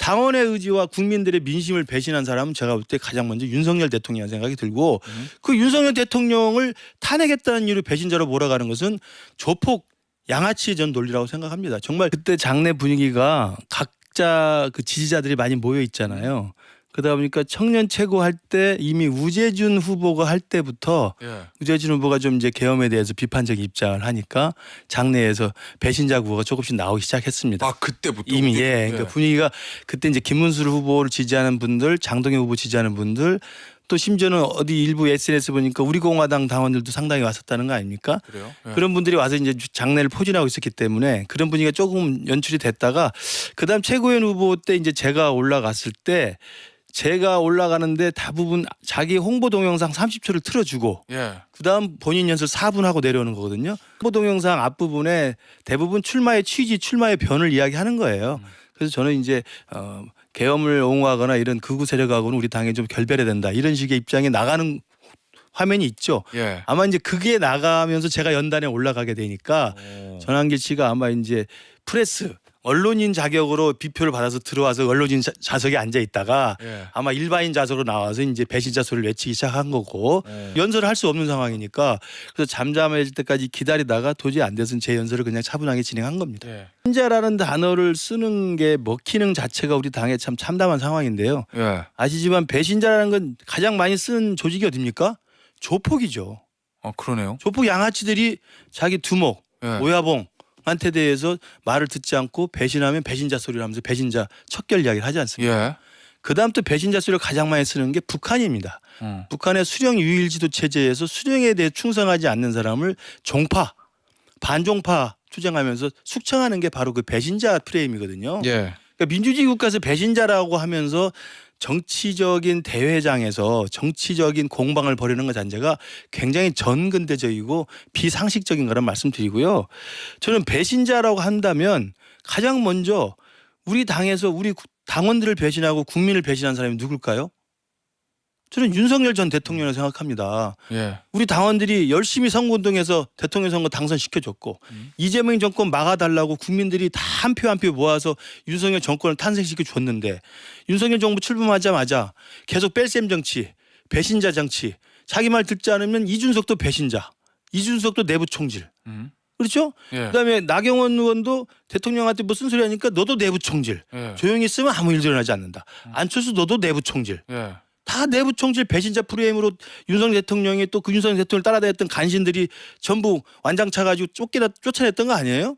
당원의 의지와 국민들의 민심을 배신한 사람은 제가 볼 때 가장 먼저 윤석열 대통령이라는 생각이 들고 음. 그 윤석열 대통령을 탄핵했다는 이유로 배신자로 몰아가는 것은 조폭 양아치 전 논리라고 생각합니다. 정말 그때 장내 분위기가 각자 그 지지자들이 많이 모여 있잖아요. 그러다 보니까 청년 최고 할 때 이미 우재준 후보가 할 때부터 예. 우재준 후보가 좀 이제 계엄에 대해서 비판적 입장을 하니까 장내에서 배신자 구호가 조금씩 나오기 시작했습니다. 아 그때부터 이미 우리- 예, 그러니까 분위기가 그때 이제 김문수 후보를 지지하는 분들, 장동현 후보 지지하는 분들, 또 심지어는 어디 일부 SNS 보니까 우리 공화당 당원들도 상당히 왔었다는 거 아닙니까? 그래요. 예. 그런 분들이 와서 이제 장례를 포진하고 있었기 때문에 그런 분위기가 조금 연출이 됐다가 그다음 최고위원 후보 때 이제 제가 올라갔을 때 제가 올라가는데 대부분 자기 홍보 동영상 30초를 틀어주고 예. 그다음 본인 연설 4분 하고 내려오는 거거든요. 홍보 동영상 앞부분에 대부분 출마의 취지, 출마의 변을 이야기하는 거예요. 그래서 저는 이제 어, 계엄을 옹호하거나 이런 극우 세력하고는 우리 당에 좀 결별해야 된다 이런 식의 입장에 나가는 화면이 있죠. 예. 아마 이제 그게 나가면서 제가 연단에 올라가게 되니까 씨가 아마 이제 프레스 언론인 자격으로 비표를 받아서 들어와서 언론인 자- 좌석에 앉아 있다가 예. 아마 일반인 좌석으로 나와서 이제 배신자 소리를 외치기 시작한 거고 어. 연설을 할 수 없는 상황이니까 그래서 잠잠해질 때까지 기다리다가 도저히 안 돼서는 제 연설을 그냥 차분하게 진행한 겁니다. 예. 배신자라는 단어를 쓰는 게 먹히는 자체가 우리 당에 참 참담한 상황인데요. 예. 아시지만 배신자라는 건 가장 많이 쓰는 조직이 어딥니까? 조폭이죠. 어 그러네요. 조폭 양아치들이 자기 두목, 예. 오야봉 한테 대해서 말을 듣지 않고 배신하면 배신자 소리를 하면서 배신자 척결 이야기를 하지 않습니까? 예. 그다음 또 배신자 소리를 가장 많이 쓰는 게 북한입니다. 음. 북한의 수령 유일지도 체제에서 수령에 대해 충성하지 않는 사람을 종파, 반종파 추정하면서 숙청하는 게 바로 그 배신자 프레임이거든요. 예. 그러니까 민주주의 국가에서 배신자라고 하면서 정치적인 대회장에서 정치적인 공방을 벌이는 것 자체가 굉장히 전근대적이고 비상식적인 거란 말씀드리고요. 저는 배신자라고 한다면 가장 먼저 우리 당에서 우리 구- 당원들을 배신하고 국민을 배신한 사람이 누굴까요? 저는 윤석열 전 대통령을 생각합니다. 예. 우리 당원들이 열심히 선거운동해서 대통령 선거 당선시켜줬고 음. 이재명 정권 막아달라고 국민들이 다 한 표 한 표 모아서 윤석열 정권을 탄생시켜 줬는데 윤석열 정부 출범하자마자 계속 뺄셈 정치, 배신자 정치, 자기 말 듣지 않으면 이준석도 배신자, 이준석도 내부 총질. 음. 그렇죠? 예. 그다음에 나경원 의원도 대통령한테 무슨 소리 하니까 너도 내부 총질. 예. 조용히 있으면 아무 일도 일어나지 않는다. 안철수 너도 내부 총질. 예. 다 내부 총질 배신자 프레임으로 윤석열 대통령이 또 그 윤석열 대통령을 따라다녔던 간신들이 전부 완장 차 가지고 쫓기다 쫓아냈던 거 아니에요?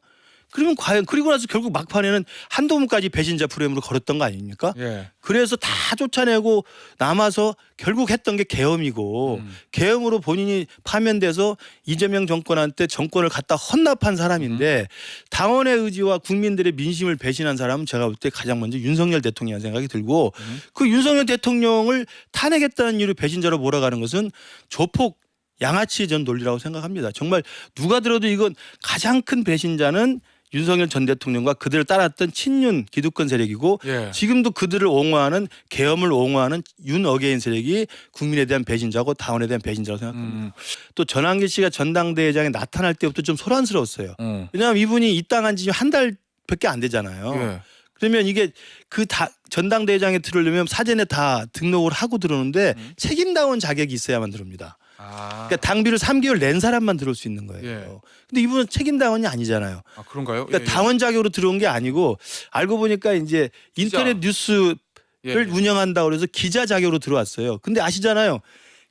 그러면 과연 그리고 나서 결국 막판에는 한동훈까지 배신자 프레임으로 걸었던 거 아닙니까? 예. 그래서 다 쫓아내고 남아서 결국 했던 게 계엄이고 음. 계엄으로 본인이 파면돼서 이재명 정권한테 정권을 갖다 헌납한 사람인데 당원의 의지와 국민들의 민심을 배신한 사람은 제가 볼 때 가장 먼저 윤석열 대통령이라는 생각이 들고 음. 그 윤석열 대통령을 탄핵했다는 이유로 배신자로 몰아가는 것은 조폭 양아치 전 논리라고 생각합니다. 정말 누가 들어도 이건 가장 큰 배신자는 윤석열 전 대통령과 그들을 따랐던 친윤 기득권 세력이고 예. 지금도 그들을 옹호하는 계엄을 옹호하는 윤 어게인 세력이 국민에 대한 배신자고 당원에 대한 배신자라고 생각합니다. 음. 또 전환기 씨가 전당대회장에 나타날 때부터 좀 소란스러웠어요. 어. 왜냐하면 이분이 입당한 지 한 달밖에 안 되잖아요. 예. 그러면 이게 그 다 전당대회장에 들어오려면 사전에 다 등록을 하고 들어오는데 음. 책임다운 자격이 있어야만 들어옵니다. 아. 그러니까 당비를 3개월 낸 사람만 들어올 수 있는 거예요. 예. 근데 이분은 책임다원이 아니잖아요. 아 그런가요? 그러니까 당원 자격으로 들어온 게 아니고 알고 보니까 이제 인터넷 뉴스를 예. 운영한다고 그래서 기자 자격으로 들어왔어요. 근데 아시잖아요.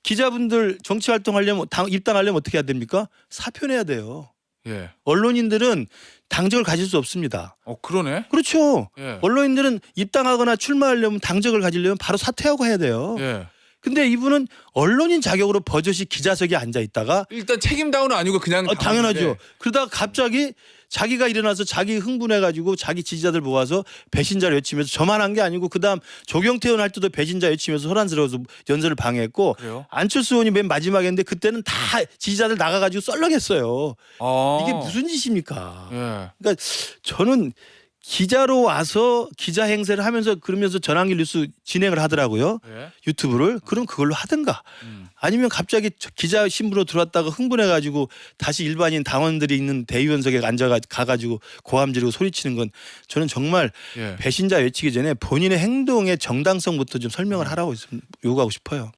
기자분들 정치 활동하려면 당 입당하려면 어떻게 해야 됩니까? 사표 내야 돼요. 예. 언론인들은 당적을 가질 수 없습니다. 어 그러네. 그렇죠. 예. 언론인들은 입당하거나 출마하려면 당적을 가지려면 바로 사퇴하고 해야 돼요. 예. 근데 이분은 언론인 자격으로 버젓이 기자석에 앉아 있다가 일단 책임 다운은 아니고 그냥 어, 당연하죠. 그러다가 갑자기 자기가 일어나서 자기 흥분해가지고 자기 지지자들 모아서 배신자를 외치면서 저만 한 게 아니고 그다음 조경태 의원 할 때도 배신자 외치면서 소란스러워서 연설을 방해했고 그래요? 안철수 의원이 맨 마지막인데 그때는 다 지지자들 나가가지고 썰렁했어요. 아. 이게 무슨 짓입니까? 예. 그러니까 저는 기자로 와서 기자 행세를 하면서 그러면서 전환기 뉴스 진행을 하더라고요. 예. 유튜브를 그럼 그걸로 하든가 음. 아니면 갑자기 저- 기자 신분으로 들어왔다가 흥분해 가지고 다시 일반인 당원들이 있는 대의원석에 앉아 가가지고 고함 지르고 소리치는 건 저는 정말 예. 배신자 외치기 전에 본인의 행동의 정당성부터 좀 설명을 하라고 있- 요구하고 싶어요.